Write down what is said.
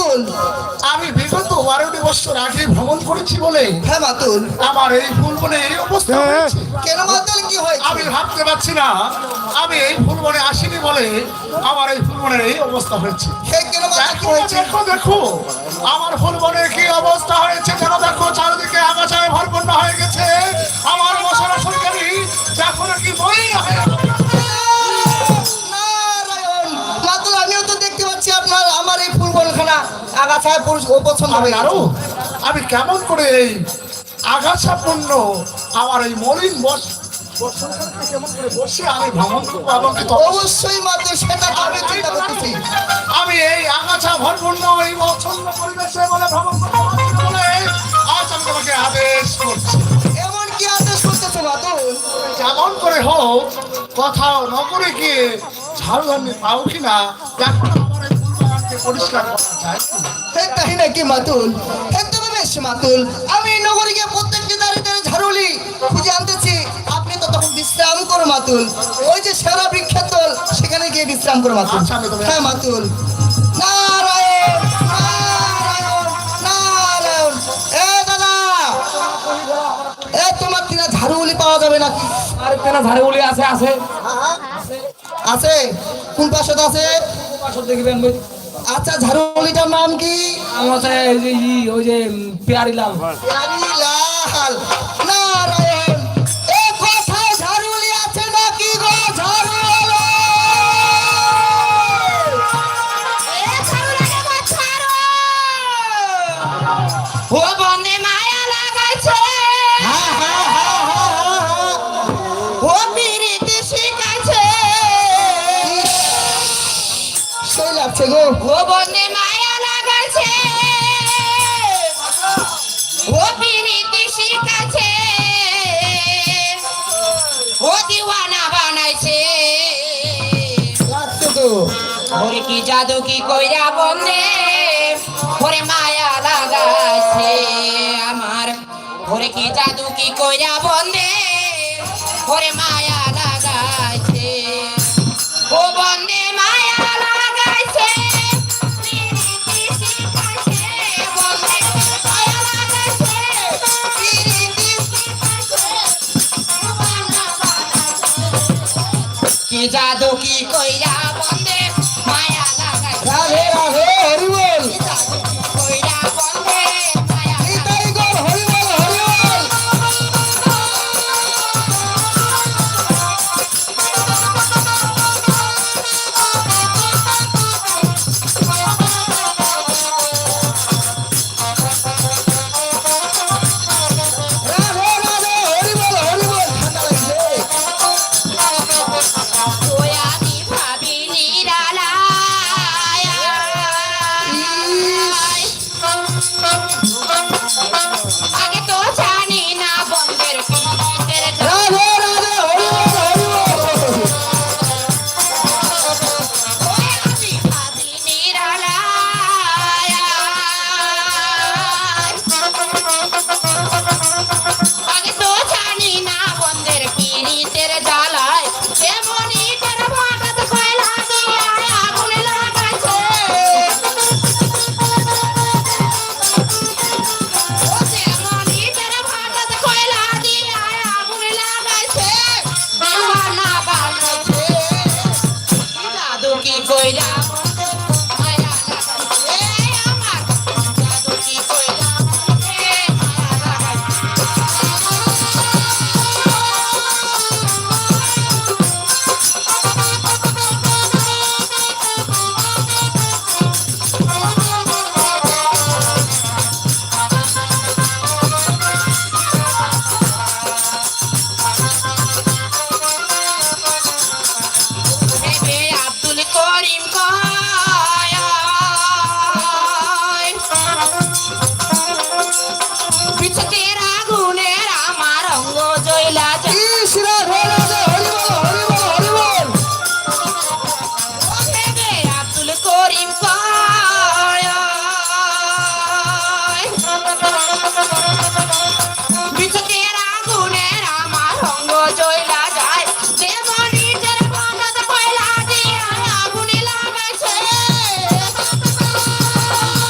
মাতুল আমি বিগত বারোটি বছর আগে ভ্রমণ করেছি বলে হ্যাঁ মাতুল। আমার এই অবস্থা কেন মাতুল কি হয় আমি ভাবতে পারছি না। আমি এই ফুলবনে আসিনি বলে আমার এই ফুলবনের এই অবস্থা হয়েছে। দেখো হয়েছে? দেখো দেখো। আমার ফুলবনের কি অবস্থা হয়েছে? কেন দেখো চারিদিকে আগাছায় ভরপূর্ণ হয়ে গেছে। আগাছায় পুরুষ ও পছন্দ আমি হয়ে আরও? আমি কেমন করে এই আগাছাপূর্ণ আমার এই মলিন বস আমি অবশ্যই সেটা আমি আমি চিন্তা করতেছি। আমি এই আগাছা ভরপূর্ণ এই অচ্ছন্ন পরিবেশে বলে ভ্রমণ করতে আজ আমি তোমাকে আদেশ করছি। এমন কি আদেশ করতেছো কেমন করে হোক কোথাও নগরে গিয়ে ঝাড়ুদানি পাও কিনা দেখো পরিষ্কার করা যায়। তাই নাকি মাতুল? একদম বেশ মাতুল। আমি নগরে প্রত্যেকটি দাঁড়িয়ে দাঁড়িয়ে ঝাড়ুলি খুঁজে আনতেছি। আপনি তো তখন বিশ্রাম করো মাতুল। ওই যে সেরা বিখ্যাত সেখানে গিয়ে বিশ্রাম করো মাতুল। আমি তবে- হ্যাঁ মাতুল। নারায়ণ নারায়ণ নারায়ণ। এ দাদা! এ তোমার কিনা ঝাড়ুলি পাওয়া যাবে নাকি? আর কেনা ঝাড়ে আছে আছে? আছে? কোন পাশে আছে? পাশে দেখবেন আচ্ছা ঝাড়ুলিটার নাম কি? আমার ওই যে পেয়ারি লাল। লাল। নারায়ণ এ কোথায় ঝাড়ুলি আছে নাকি গো? ঝাড়ুওয়ালা ও বন্দে মায়া লাগাইছে। হ্যাঁ হ্যাঁ হ্যাঁ হ্যাঁ হ্যাঁ হ্যাঁ। ও লাগছে গো। ও মায়া ও পিরিতি ও দিওয়ানা বানাইছে। ওরে কি জাদু কি কইরা বন্দে। ওরে মায়া লাগাইছে আমার। ওরে কি জাদু কি কইরা বন্দে। ওরে মায়া জাদু কি কইরা বন্দে মায়া লাগাই রাধে রাধে। voy a